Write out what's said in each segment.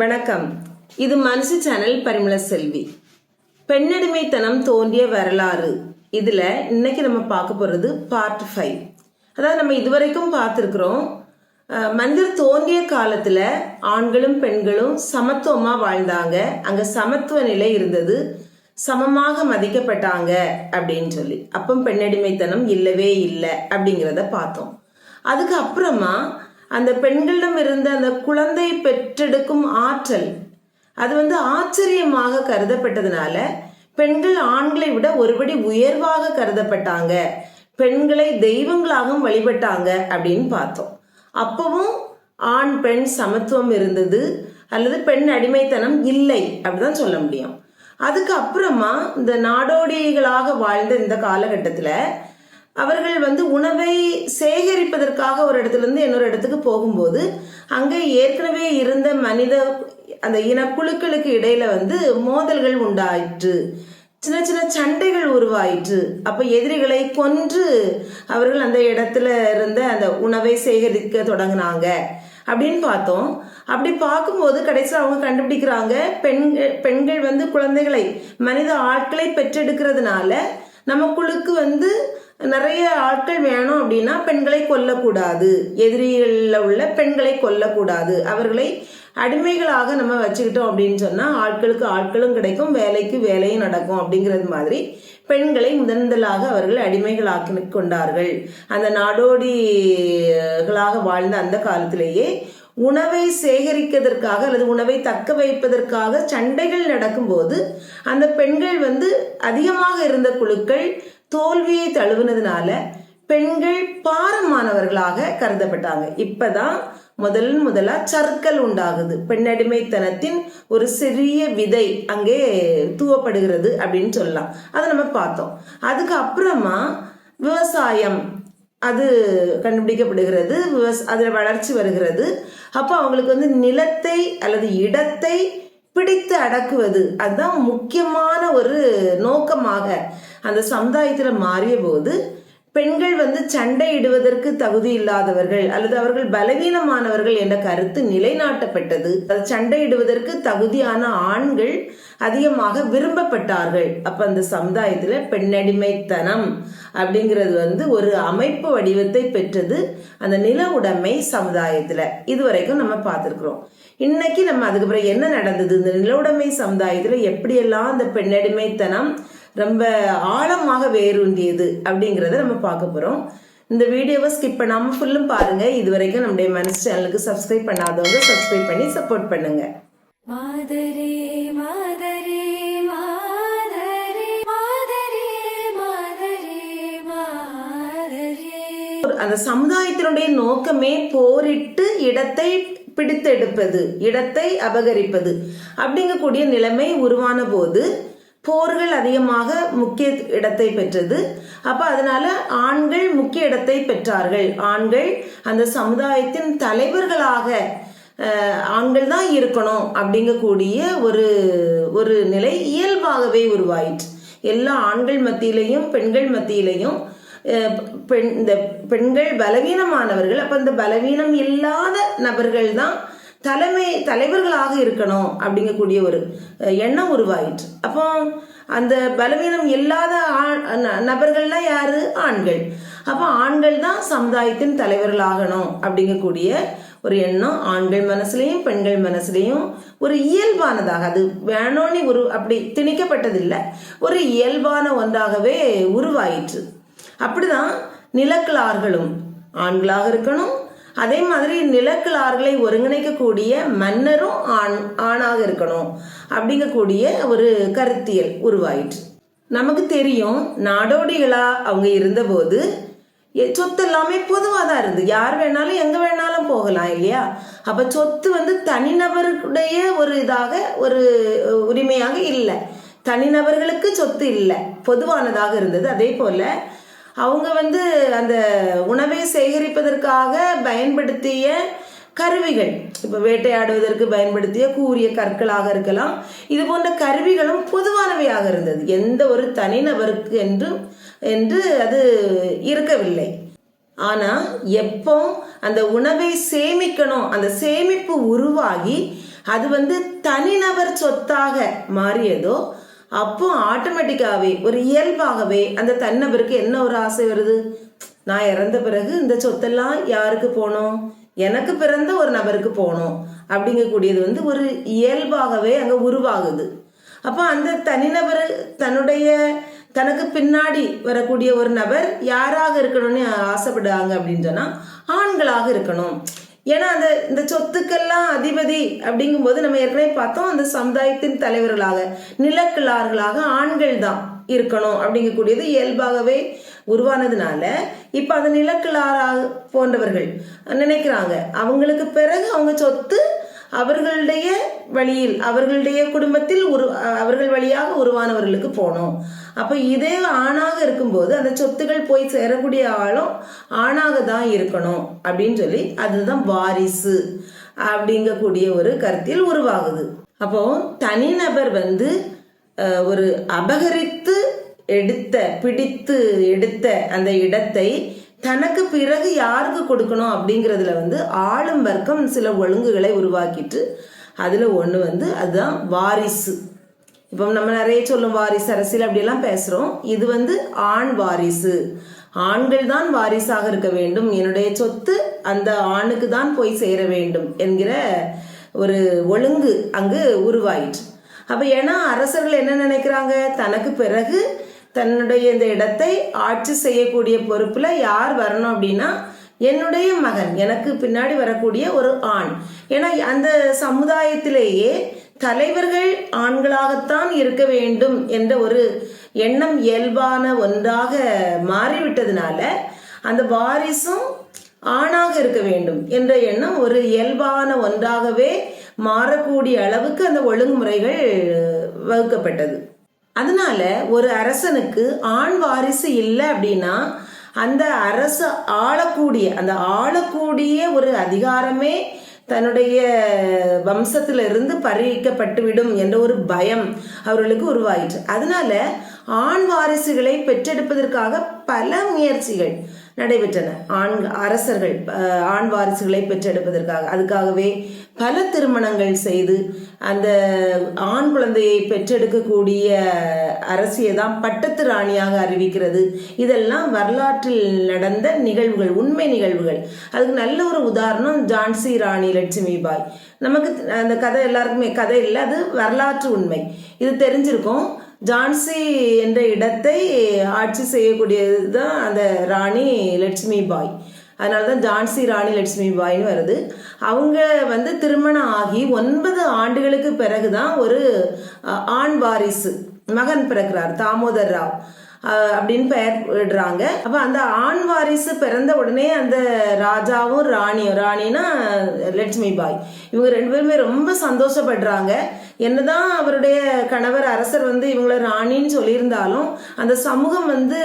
வணக்கம். இது மனசு சேனல் பரிமள செல்வி. பெண்ணடிமைத்தனம் தோன்றிய வரலாறு. இதில் இன்னைக்கு நம்ம பார்க்க போகிறது பார்ட் ஃபைவ் அதாவது நம்ம இதுவரைக்கும் பார்த்துருக்குறோம் அஹ், மனிதர் தோன்றிய காலத்தில் ஆண்களும் பெண்களும் சமத்துவமாக வாழ்ந்தாங்க. அங்கே சமத்துவ நிலை இருந்தது. சமமாக மதிக்கப்பட்டாங்க அப்படின்னு சொல்லி. அப்போ பெண்ணடிமைத்தனம் இல்லவே இல்லை அப்படிங்கிறத பார்த்தோம். அதுக்கு அப்புறமா அந்த பெண்களிடம் இருந்த அந்த குழந்தை பெற்றெடுக்கும் ஆற்றல் அது வந்து ஆச்சரியமாக கருதப்பட்டதுனால பெண்கள் ஆண்களை விட ஒருபடி உயர்வாக கருதப்பட்டாங்க. பெண்களை தெய்வங்களாகவும் வழிபட்டாங்க அப்படின்னு பார்த்தோம். அப்பவும் ஆண் பெண் சமத்துவம் இருந்தது அல்லது பெண் அடிமைத்தனம் இல்லை அப்படிதான் சொல்ல முடியும். அதுக்கு அப்புறமா இந்த நாடோடிகளாக வாழ்ந்த இந்த காலகட்டத்தில் அவர்கள் வந்து உணவை சேகரிப்பதற்காக ஒரு இடத்துலேருந்து இன்னொரு இடத்துக்கு போகும்போது அங்கே ஏற்கனவே இருந்த மனித அந்த இனக்குழுக்களுக்கு இடையில வந்து மோதல்கள் உண்டாயிற்று. சின்ன சின்ன சண்டைகள் உருவாயிற்று. அப்போ எதிரிகளை கொன்று அவர்கள் அந்த இடத்துல இருந்த அந்த உணவை சேகரிக்க தொடங்கினாங்க. அப்படின்னு பார்த்தோம். அப்படி பார்க்கும்போது கடைசியில் அவங்க கண்டுபிடிக்கிறாங்க பெண்கள் பெண்கள் வந்து குழந்தைகளை மனித ஆட்களை பெற்றெடுக்கிறதுனால நமக்குழுக்கு வந்து நிறைய ஆட்கள் வேணும் அப்படின்னா பெண்களை கொல்லக்கூடாது. எதிரிகளில் உள்ள பெண்களை கொல்லக்கூடாது. அவர்களை அடிமைகளாக நம்ம வச்சுக்கிட்டோம் அப்படின்னு சொன்னால் ஆட்களுக்கு ஆட்களும் கிடைக்கும் வேலைக்கு வேலையும் நடக்கும் அப்படிங்கிறது மாதிரி பெண்களை முதன் முதலாக அவர்கள் அடிமைகளாக்கி கொண்டார்கள். அந்த நாடோடிகளாக வாழ்ந்த அந்த காலத்திலேயே உணவை சேகரிப்பதற்காக அல்லது உணவை தக்க வைப்பதற்காக சண்டைகள் நடக்கும்போது அந்த பெண்கள் வந்து அதிகமாக இருந்த குழுக்கள் தோல்வியை தழுவுனதுனால பெண்கள் பாரமானவர்களாக கருதப்பட்டாங்க. இப்பதான் முதல் முதலா சர்க்கல் உண்டாகுது. பெண்ணடிமைத்தனத்தின் ஒரு சிறிய விதை அங்கே தூவப்படுகிறது அப்படின்னு சொல்லலாம். அதை நம்ம பார்த்தோம். அதுக்கு அப்புறமா விவசாயம் அது கண்டுபிடிக்கப்படுகிறது. விவச அதில் வளர்ச்சி வருகிறது. அப்போ அவங்களுக்கு வந்து நிலத்தை அல்லது இடத்தை பிடித்து அடக்குவது அதுதான் முக்கியமான ஒரு நோக்கமாக அந்த சமுதாயத்தில் மாறிய போது பெண்கள் வந்து சண்டையிடுவதற்கு தகுதி இல்லாதவர்கள் அல்லது அவர்கள் பலவீனமானவர்கள் என்ற கருத்து நிலைநாட்டப்பட்டது. அது சண்டையிடுவதற்கு தகுதியான ஆண்கள் அதிகமாக விரும்பப்பட்டார்கள். அப்ப அந்த சமுதாயத்துல பெண்ணடிமைத்தனம் அப்படிங்கிறது வந்து ஒரு அமைப்பு வடிவத்தை பெற்றது அந்த நில உடைமை சமுதாயத்துல. இதுவரைக்கும் நம்ம பார்த்துருக்குறோம். இன்னைக்கு நம்ம அதுக்கு பிறகு என்ன நடந்தது? இந்த நிலவுடைமை சமுதாயத்துல எப்படியெல்லாம் அந்த பெண்ணடிமைத்தனம் ரொம்ப ஆழமாக வேரூன்றியது அப்படிங்கிறத நம்ம பார்க்க போறோம். இந்த வீடியோவை ஸ்கிப் பண்ணாம ஃபுல்லும் பாருங்க. இது வரைக்கும் நம்முடைய மனசு சேனலுக்கு சப்ஸ்கிரைப் பண்ணாதவங்க சப்ஸ்கிரைப் பண்ணி சப்போர்ட் பண்ணுங்க. மாதரே மாதரே மாதரே மாதரே மாதரே மாதரே. அந்த சமுதாயத்தினுடைய நோக்கமே போரிட்டு இடத்தை பிடித்தெடுப்பது இடத்தை அபகரிப்பது அப்படிங்கக்கூடிய நிலைமை உருவான போது போர்கள் அதிகமாக முக்கிய இடத்தை பெற்றது. அப்ப அதனால ஆண்கள் முக்கிய இடத்தை பெற்றார்கள். ஆண்கள் அந்த சமுதாயத்தின் தலைவர்களாக ஆண்கள் தான் இருக்கணும் அப்படிங்கக்கூடிய ஒரு ஒரு நிலை இயல்பாகவே உருவாயிற்று. எல்லா ஆண்கள் மத்தியிலையும் பெண்கள் மத்தியிலையும் பெண் இந்த பெண்கள் பலவீனமானவர்கள் அப்ப இந்த பலவீனம் இல்லாத நபர்கள் தான் தலைமை தலைவர்களாக இருக்கணும் அப்படிங்கக்கூடிய ஒரு எண்ணம் உருவாயிற்று. அப்போ அந்த பலவீனம் இல்லாத ஆண் ந- நபர்கள்லாம் யாரு? ஆண்கள். அப்போ ஆண்கள் தான் சமுதாயத்தின் தலைவர்களாகணும் அப்படிங்கக்கூடிய ஒரு எண்ணம் ஆண்கள் மனசுலையும் பெண்கள் மனசுலையும் ஒரு இயல்பானதாக அது வேணும்னு ஒரு அப்படி திணிக்கப்பட்டதில்லை. ஒரு இயல்பான ஒன்றாகவே உருவாயிற்று. அப்படிதான் நிலக்கிழார்களும் ஆண்களாக இருக்கணும் அதே மாதிரி நிலக்கிழார்களை ஒருங்கிணைக்கக்கூடிய மன்னரும் ஆண் ஆணாக இருக்கணும். அப்படிங்கக்கூடிய ஒரு கருத்தியல் உருவாயிற்று. நமக்கு தெரியும் நாடோடிகளா அவங்க இருந்தபோது எ- சொத்து எல்லாமே பொதுவாக தான் இருந்தது. யார் வேணாலும் எங்கே வேணாலும் போகலாம் இல்லையா? அப்போ சொத்து வந்து தனிநபருடைய ஒரு இதாக ஒரு உரிமையாக இல்லை. தனிநபர்களுக்கு சொத்து இல்லை. பொதுவானதாக இருந்தது. அதே போல் அவங்க வந்து அந்த உணவை சேகரிப்பதற்காக பயன்படுத்திய கருவிகள். இப்போ வேட்டையாடுவதற்கு பயன்படுத்திய கூறிய கற்களாக இருக்கலாம். இது போன்ற கருவிகளும் பொதுவானவையாக இருந்தது. எந்த ஒரு தனிநபருக்கு என்றும் என்று அது இருக்கவில்லை. ஆனால் எப்போ அந்த உணவை சேமிக்கணும் அந்த சேமிப்பு உருவாகி அது வந்து தனிநபர் சொத்தாக மாறியதோ அப்போ ஆட்டோமேட்டிக்காகவே ஒரு இயல்பாகவே அந்த தன்னபருக்கு என்ன ஒரு ஆசை வருது? நான் இறந்த பிறகு இந்த சொத்தெல்லாம் யாருக்கு போகணும் எனக்கு பிறந்த ஒரு நபருக்கு போகணும் அப்படிங்கக்கூடியது வந்து ஒரு இயல்பாகவே அங்கே உருவாகுது. அப்போ அந்த தனிநபர் தன்னுடைய தனக்கு பின்னாடி வரக்கூடிய ஒரு நபர் யாராக இருக்கணும்னு ஆசைப்படுறாங்க அப்படின்னு சொன்னால் ஆண்களாக இருக்கணும். ஏன்னா அந்த இந்த சொத்துக்கெல்லாம் அதிபதி அப்படிங்கும்போது நம்ம ஏற்கனவே பார்த்தோம் அந்த சமுதாயத்தின் தலைவர்களாக நிலக்கிழார்களாக ஆண்கள் தான் இருக்கணும் அப்படிங்கக்கூடியது இயல்பாகவே உருவானதுனால இப்போ அந்த நிலக்கிழாராக போன்றவர்கள் நினைக்கிறாங்க. அவங்களுக்கு பிறகு அவங்க சொத்து அவர்களுடைய வழியில் அவர்களுடைய குடும்பத்தில் உரு அவர்கள் வழியாக உருவானவர்களுக்கு போனோம். அப்போ இதே ஆணாக இருக்கும்போது அந்த சொத்துக்கள் போய் சேரக்கூடிய ஆளும் ஆணாக தான் இருக்கணும் அப்படின்னு சொல்லி அதுதான் வாரிசு அப்படிங்கக்கூடிய ஒரு கருத்தில் உருவாகுது. அப்போ தனிநபர் வந்து ஒரு அபகரித்து எடுத்த பிடித்து எடுத்த அந்த இடத்தை தனக்கு பிறகு யாருக்கு கொடுக்கணும் அப்படிங்கிறதுல வந்து ஆளும் வர்க்கம் சில ஒழுங்குகளை உருவாக்கிட்டு அதில் ஒன்று வந்து அதுதான் வாரிசு. இப்போ நம்ம நிறைய சொல்லும் வாரிசு அரசியல் அப்படியெல்லாம் பேசுகிறோம் இது வந்து ஆண் வாரிசு. ஆண்கள் தான் வாரிசாக இருக்க வேண்டும். என்னுடைய சொத்து அந்த ஆணுக்கு தான் போய் சேர வேண்டும் என்கிற ஒரு ஒழுங்கு அங்கு உருவாயிற்று. அப்போ ஏன்னா அரசர்கள் என்ன நினைக்கிறாங்க? தனக்கு பிறகு தன்னுடைய இந்த இடத்தை ஆட்சி செய்யக்கூடிய பொறுப்பில் யார் வரணும் அப்படின்னா என்னுடைய மகன். எனக்கு பின்னாடி வரக்கூடிய ஒரு ஆண். ஏன்னா அந்த சமுதாயத்திலேயே தலைவர்கள் ஆண்களாகத்தான் இருக்க வேண்டும் என்ற ஒரு எண்ணம் இயல்பான ஒன்றாக மாறிவிட்டதுனால அந்த வாரிசும் ஆணாக இருக்க வேண்டும் என்ற எண்ணம் ஒரு இயல்பான ஒன்றாகவே மாறக்கூடிய அளவுக்கு அந்த ஒழுங்குமுறைகள் வகுக்கப்பட்டது. அதனால ஒரு அரசனுக்கு ஆண் வாரிசு இல்லை அப்படின்னா அந்த அரசு ஆளக்கூடிய அந்த ஆளக்கூடிய ஒரு அதிகாரமே தன்னுடைய வம்சத்திலிருந்து பறிக்கப்பட்டுவிடும் என்ற ஒரு பயம் அவர்களுக்கு உருவாயிற்று. அதனால ஆண் வாரிசுகளை பெற்றெடுப்பதற்காக பல முயற்சிகள் நடைபெற்றன. ஆண் அரசர்கள் ஆண் வாரிசுகளை பெற்றெடுப்பதற்காக. அதுக்காகவே பல திருமணங்கள் செய்து அந்த ஆண் குழந்தையை பெற்றெடுக்கக்கூடிய அரசியை தான் பட்டத்து ராணியாக அறிவிக்கிறது. இதெல்லாம் வரலாற்றில் நடந்த நிகழ்வுகள் உண்மை நிகழ்வுகள். அதுக்கு நல்ல ஒரு உதாரணம் ஜான்சி ராணி லட்சுமி பாய். நமக்கு அந்த கதை எல்லாருக்குமே கதை இல்லை அது வரலாற்று உண்மை. இது தெரிஞ்சிருக்கும். ஜான்சி என்ற இடத்தை ஆட்சி செய்யக்கூடியது தான் அந்த ராணி லட்சுமி பாய். அதனால தான் ஜான்சி ராணி லட்சுமி பாய்னு வருது. அவங்க வந்து திருமணம் ஆகி ஒன்பது ஆண்டுகளுக்கு பிறகு தான் ஒரு ஆண் வாரிசு மகன் பிறக்கிறார் தாமோதர் ராவ். அஹ், அப்படின்னு பெயர் விடுறாங்க. அப்போ அந்த ஆண் வாரிசு பிறந்த உடனே அந்த ராஜாவும் ராணியும் ராணினா லட்சுமி பாய். இவங்க ரெண்டு பேருமே ரொம்ப சந்தோஷப்படுறாங்க. என்னதான் அவருடைய கணவர் அரசர் வந்து இவங்கள ராணின்னு சொல்லியிருந்தாலும் அந்த சமூகம் வந்து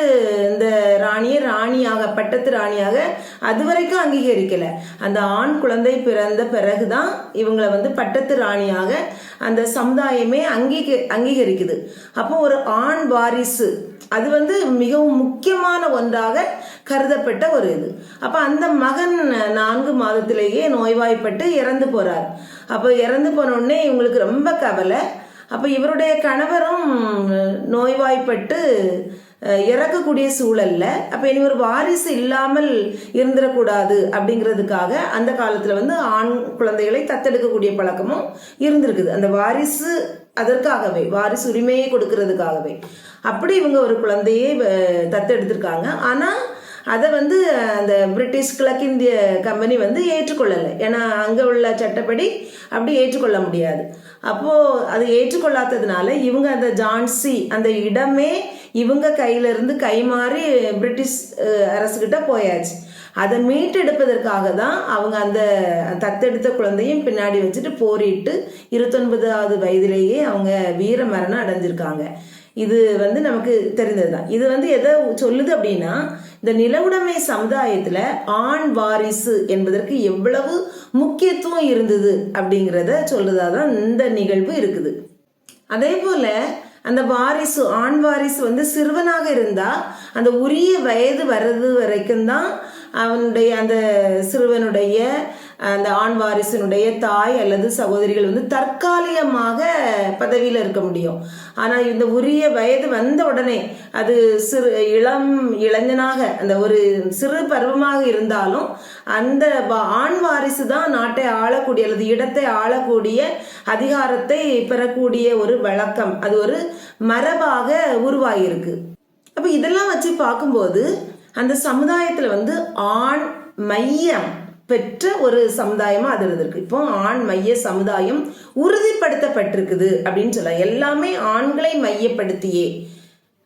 இந்த ராணியை ராணியாக பட்டத்து ராணியாக அது வரைக்கும் அங்கீகரிக்கல. அந்த ஆண் குழந்தை பிறந்த பிறகுதான் இவங்களை வந்து பட்டத்து ராணியாக அந்த சமுதாயமே அங்கீக அங்கீகரிக்குது. அப்போ ஒரு ஆண் வாரிசு அது வந்து மிகவும் முக்கியமான ஒன்றாக கருதப்பட்ட ஒரு இது. அப்போ அந்த மகன் நான்கு மாதத்திலேயே நோய்வாய்ப்பட்டு இறந்து போகிறார் அப்போ இறந்து போனோடனே இவங்களுக்கு ரொம்ப கவலை. அப்போ இவருடைய கணவரும் நோய்வாய்ப்பட்டு இறக்கக்கூடிய சூழல்ல. அப்போ இனி ஒரு வாரிசு இல்லாமல் இருந்துடக்கூடாது அப்படிங்கிறதுக்காக அந்த காலத்தில் வந்து ஆண் குழந்தைகளை தத்தெடுக்கக்கூடிய பழக்கமும் இருந்திருக்குது. அந்த வாரிசு அதற்காகவே வாரிசு உரிமையை கொடுக்கறதுக்காகவே. அப்படி இவங்க ஒரு குழந்தையை தத்தெடுத்திருக்காங்க. ஆனால் அதை வந்து அந்த பிரிட்டிஷ் கிழக்கிந்திய கம்பெனி வந்து ஏற்றுக்கொள்ளலை. ஏன்னா அங்கே உள்ள சட்டப்படி அப்படி ஏற்றுக்கொள்ள முடியாது. அப்போது அது ஏற்றுக்கொள்ளாததுனால இவங்க அந்த ஜான்சி அந்த இடமே இவங்க கையிலிருந்து கைமாறி பிரிட்டிஷ் அரசுக்கிட்ட போயாச்சு. அதை மீட்டெடுப்பதற்காக தான் அவங்க அந்த தத்தெடுத்த குழந்தையும் பின்னாடி வச்சுட்டு போரிட்டு இருபத்தொன்பதாவது வயதிலேயே அவங்க வீர மரணம் அடைஞ்சிருக்காங்க. இது வந்து நமக்கு தெரிந்தது தான் இது வந்து எதை சொல்லுது அப்படின்னா இந்த நிலவுடைமை சமுதாயத்தில் ஆண் வாரிசு என்பதற்கு எவ்வளவு முக்கியத்துவம் இருந்தது அப்படிங்கிறத சொல்லுதா தான் இந்த நிகழ்வு இருக்குது. அதே போல அந்த வாரிசு ஆண் வாரிசு வந்து சிறுவனாக இருந்தால் அந்த உரிய வயது வர்றது வரைக்கும் தான் அவனுடைய அந்த சிறுவனுடைய அந்த ஆண் வாரிசினுடைய தாய் அல்லது சகோதரிகள் வந்து தற்காலிகமாக பதவியில் இருக்க முடியும். ஆனால் இந்த உரிய வயது வந்த உடனே அது சிறு இளம் இளைஞனாக அந்த ஒரு சிறு பருவமாக இருந்தாலும் அந்த ஆண் வாரிசு தான் நாட்டை ஆளக்கூடிய அல்லது இடத்தை ஆளக்கூடிய அதிகாரத்தை பெறக்கூடிய ஒரு வழக்கம். அது ஒரு மரபாக உருவாகியிருக்கு அப்போ இதெல்லாம் வச்சு பார்க்கும்போது அந்த சமுதாயத்தில் வந்து ஆண் மையம் பெற்ற ஒரு சமுதாயமா அது இருந்திருக்கு. இப்போ ஆண் மைய சமுதாயம் உறுதிப்படுத்தப்பட்டிருக்குது அப்படின்னு சொல்லலாம். எல்லாமே ஆண்களை மையப்படுத்தியே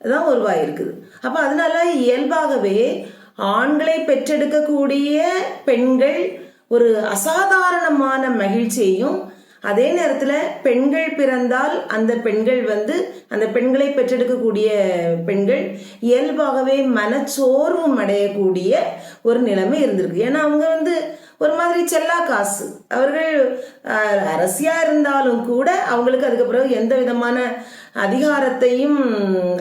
தான் உருவாயிருக்குது அப்ப அதனால இயல்பாகவே ஆண்களை பெற்றெடுக்கக்கூடிய பெண்கள் ஒரு அசாதாரணமான மகிழ்ச்சியையும் அதே நேரத்தில் பெண்கள் பிறந்தால் அந்த பெண்கள் வந்து அந்த பெண்களை பெற்றெடுக்கக்கூடிய பெண்கள் இயல்பாகவே மனச்சோர்வும் அடையக்கூடிய ஒரு நிலைமை இருந்திருக்கு. ஏன்னா அவங்க வந்து ஒரு மாதிரி செல்லா காசு. அவர்கள் அரசியாக அரசியா இருந்தாலும் கூட அவங்களுக்கு அதுக்கப்புறம் எந்த விதமான அதிகாரத்தையும்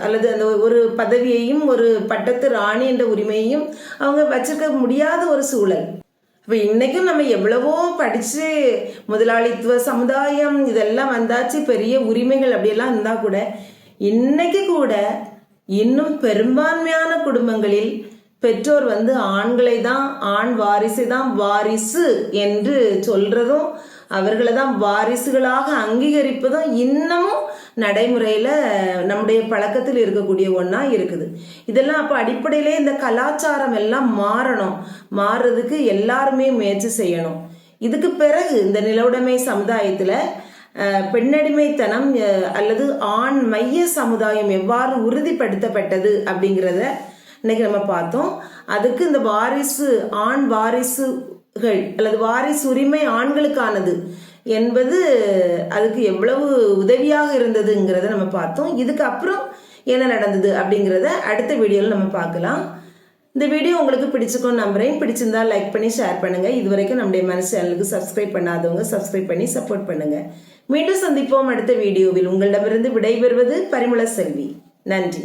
அல்லது அந்த ஒரு பதவியையும் ஒரு பட்டத்து ராணி என்ற உரிமையையும் அவங்க வச்சிருக்க முடியாத ஒரு சூழல். இப்போ இன்னைக்கும் நம்ம எவ்வளவோ படிச்சு முதலாளித்துவ சமுதாயம் இதெல்லாம் வந்தாச்சு பெரிய உரிமைகள் அப்படியெல்லாம் இருந்தா கூட இன்னைக்கு கூட இன்னும் பெரும்பான்மையான குடும்பங்களில் பெற்றோர் வந்து ஆண்களை தான் ஆண் வாரிசு தான் வாரிசு என்று சொல்றதும் அவர்களை தான் வாரிசுகளாக அங்கீகரிப்பதும் இன்னமும் நடைமுறையில் நம்முடைய பழக்கத்தில் இருக்கக்கூடிய ஒன்றா இருக்குது. இதெல்லாம் அப்போ அடிப்படையிலே இந்த கலாச்சாரம் எல்லாம் மாறணும். மாறுறதுக்கு எல்லாருமே முயற்சி செய்யணும். இதுக்கு பிறகு இந்த நிலவுடைமை சமுதாயத்தில் பெண்ணடிமைத்தனம் அல்லது ஆண் மைய சமுதாயம் எவ்வாறு உறுதிப்படுத்தப்பட்டது அப்படிங்கிறத இன்னைக்கு நம்ம பார்த்தோம். அதுக்கு இந்த வாரிசு ஆண் வாரிசுகள் அல்லது வாரிசு உரிமை ஆண்களுக்கானது என்பது அதுக்கு எவ்வளவு உதவியாக இருந்ததுங்கிறத நம்ம பார்த்தோம். இதுக்கு அப்புறம் என்ன நடந்தது அப்படிங்கிறத அடுத்த வீடியோவில் நம்ம பார்க்கலாம். இந்த வீடியோ உங்களுக்கு பிடிச்சிருக்கும் நம்புறேன். பிடிச்சிருந்தா லைக் பண்ணி ஷேர் பண்ணுங்கள் இது வரைக்கும் நம்முடைய மனசு சேனலுக்கு சப்ஸ்கிரைப் பண்ணாதவங்க சப்ஸ்கிரைப் பண்ணி சப்போர்ட் பண்ணுங்கள் மீண்டும் சந்திப்போம் அடுத்த வீடியோவில். உங்களிடமிருந்து விடைபெறுவது பரிமள செல்வி. நன்றி.